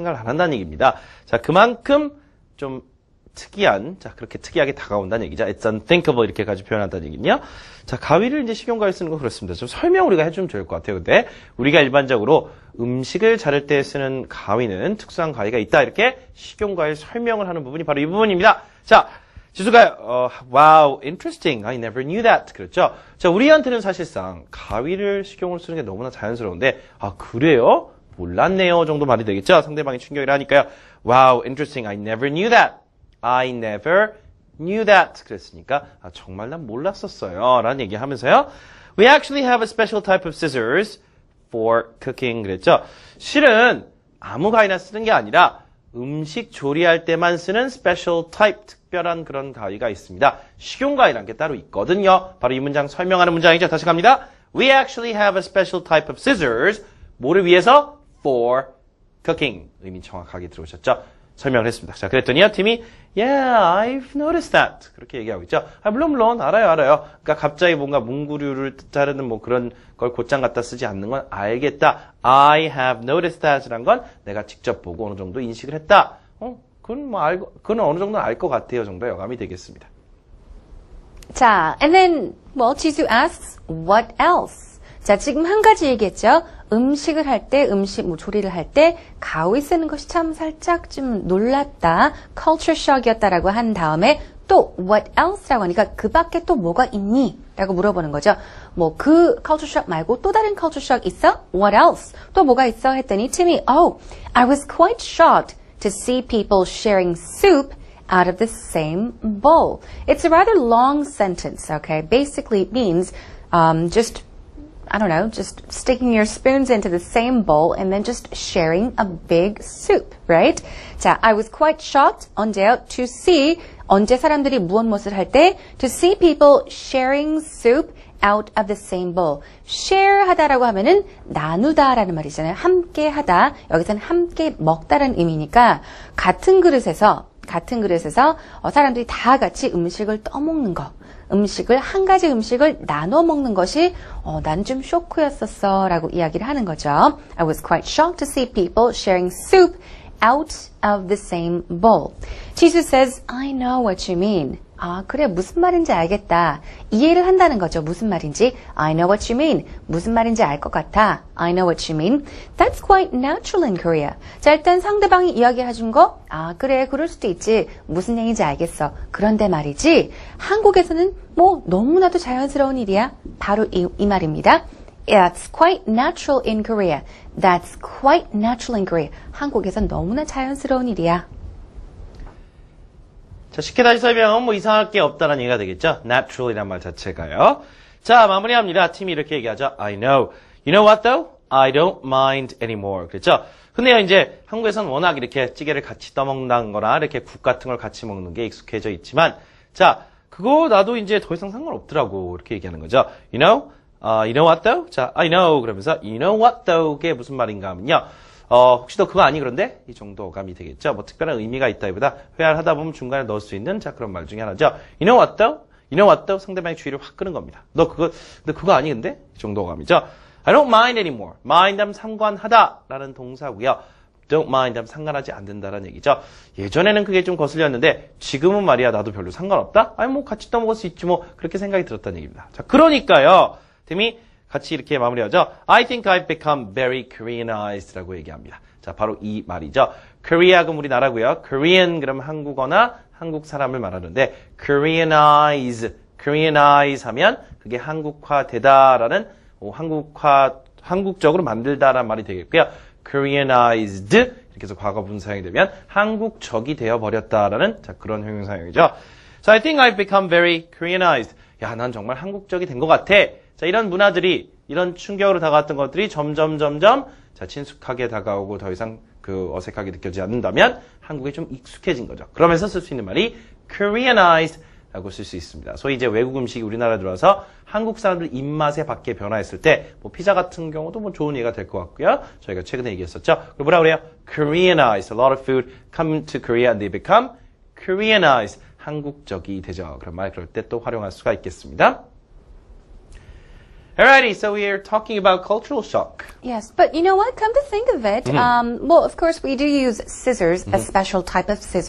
생각을 안 한다는 얘기입니다. 자, 그만큼 좀 특이한, 자, 그렇게 특이하게 다가온다는 얘기죠. It's unthinkable 이렇게 가지고 표현한다는 얘기는요. 자, 가위를 이제 식용가위 쓰는 거 그렇습니다. 좀 설명 우리가 해주면 좋을 것 같아요. 근데 우리가 일반적으로 음식을 자를 때 쓰는 가위는 특수한 가위가 있다. 이렇게 식용가위 설명을 하는 부분이 바로 이 부분입니다. 자, 지수가 어, wow, interesting. I never knew that. 그렇죠? 자, 우리한테는 사실상 가위를 식용을 쓰는 게 너무나 자연스러운데 아, 그래요? 몰랐네요. 정도 말이 되겠죠? 상대방이 충격을 하니까요. Wow, interesting. I never knew that. I never knew that. 그랬으니까 아, 정말 난 몰랐었어요. 라는 얘기 하면서요. We actually have a special type of scissors for cooking. 그랬죠? 실은 아무 가위나 쓰는 게 아니라 음식 조리할 때만 쓰는 special type, 특별한 그런 가위가 있습니다. 식용 가위라는 게 따로 있거든요. 바로 이 문장 설명하는 문장이죠. 다시 갑니다. We actually have a special type of scissors. 뭐를 위해서? For cooking. 의미 정확하게 들어오셨죠? 설명을 했습니다. 자, 그랬더니요, 팀이, Yeah, I've noticed that. 그렇게 얘기하고 있죠. 아, 물론, 물론, 알아요, 알아요. 그러니까 갑자기 뭔가 문구류를 자르는 뭐 그런 걸 곧장 갖다 쓰지 않는 건 알겠다. I have noticed that이란 건 내가 직접 보고 어느 정도 인식을 했다. 어, 그건 뭐 알고, 그건 어느 정도 알 것 같아요. 정도의 여감이 되겠습니다. 자, and then, well, 지수 asks, what else? 자, 지금 한 가지 얘기했죠. 음식을 할 때, 음식, 뭐, 조리를 할 때, 가위 쓰는 것이 참 살짝 좀 놀랐다. culture shock이었다라고 한 다음에, 또, what else라고 하니까, 그 밖에 또 뭐가 있니? 라고 물어보는 거죠. 뭐, 그 culture shock 말고 또 다른 culture shock 있어? What else? 또 뭐가 있어? 했더니, 팀이, oh, I was quite shocked to see people sharing soup out of the same bowl. It's a rather long sentence, okay? Basically, it means um, just, I don't know, just sticking your spoons into the same bowl and then just sharing a big soup, right? 자, I was quite shocked 언제요? To see 언제 사람들이 무엇 무엇을 할 때 to see people sharing soup out of the same bowl. share 하다라고 하면은 나누다라는 말이잖아요. 함께 하다. 여기서는 함께 먹다라는 의미니까 같은 그릇에서 같은 그릇에서 어, 사람들이 다 같이 음식을 떠먹는 거. 음식을 한 가지 음식을 나눠 먹는 것이 어, 난 좀 쇼크였었어라고 이야기를 하는 거죠. I was quite shocked to see people sharing soup out of the same bowl. 지수 says, I know what you mean. 아, 그래, 무슨 말인지 알겠다. 이해를 한다는 거죠. 무슨 말인지. I know what you mean. 무슨 말인지 알 것 같아. I know what you mean. That's quite natural in Korea. 자, 일단 상대방이 이야기해준 거, 아, 그래, 그럴 수도 있지. 무슨 얘기인지 알겠어. 그런데 말이지, 한국에서는 뭐, 너무나도 자연스러운 일이야. 바로 이, 이 말입니다. That's quite natural in Korea. That's quite natural in Korea. 한국에선 너무나 자연스러운 일이야. 자, 쉽게 다시 설명하면 뭐 이상할 게 없다는 얘기가 되겠죠. natural이란 말 자체가요. 자, 마무리합니다. 팀이 이렇게 얘기하죠. I know. You know what though? I don't mind anymore. 그랬죠? 근데요, 이제 한국에서는 워낙 이렇게 찌개를 같이 떠먹는 거나 이렇게 국 같은 걸 같이 먹는 게 익숙해져 있지만, 자, 그거 나도 이제 더 이상 상관없더라고. 이렇게 얘기하는 거죠. You know? Uh, you know what though? 자, I know. 그러면서 you know what though게 무슨 말인가 하면요. 어, 혹시 너 그거 아니 그런데? 이 정도 어감이 되겠죠. 뭐 특별한 의미가 있다기보다 회화하다 보면 중간에 넣을 수 있는 자 그런 말 중에 하나죠. You know what though? You know what though? 상대방의 주의를 확 끄는 겁니다. 너 그거 너 그거 아니 근데? 이 정도 어감이죠. I don't mind anymore. mind 하면 상관하다 라는 동사고요. don't mind 하면 상관하지 않는다라는 얘기죠. 예전에는 그게 좀 거슬렸는데 지금은 말이야 나도 별로 상관없다? 아니 뭐 같이 떠먹을 수 있지 뭐 그렇게 생각이 들었다는 얘기입니다. 자 그러니까요. 팀이 같이 이렇게 마무리하죠. I think I've become very Koreanized라고 얘기합니다. 자, 바로 이 말이죠. Korea 그럼 우리나라고요. Korean 그럼 한국어나 한국 사람을 말하는데 Koreanize, Koreanize 하면 그게 한국화되다라는 어, 한국화 한국적으로 만들다라는 말이 되겠고요. Koreanized 이렇게 해서 과거 분사형이 되면 한국적이 되어 버렸다라는 자, 그런 형용사형이죠. So I think I've become very Koreanized. 야, 난 정말 한국적이 된 것 같아. 자, 이런 문화들이, 이런 충격으로 다가왔던 것들이 점점, 점점, 자, 친숙하게 다가오고 더 이상 그 어색하게 느껴지지 않는다면 한국에 좀 익숙해진 거죠. 그러면서 쓸 수 있는 말이 Koreanized 라고 쓸 수 있습니다. 소위 이제 외국 음식이 우리나라에 들어와서 한국 사람들 입맛에 밖에 변화했을 때, 뭐 피자 같은 경우도 뭐 좋은 예가 될 것 같고요. 저희가 최근에 얘기했었죠. 그리고 뭐라 그래요? Koreanized. A lot of food come to Korea and they become Koreanized. 한국적이 되죠. 그런 말 그럴 때 또 활용할 수가 있겠습니다. Alrighty, so we are talking about cultural shock. Yes, but you know what? Come to think of it, um, well, of course, we do use scissors, a special type of scissors.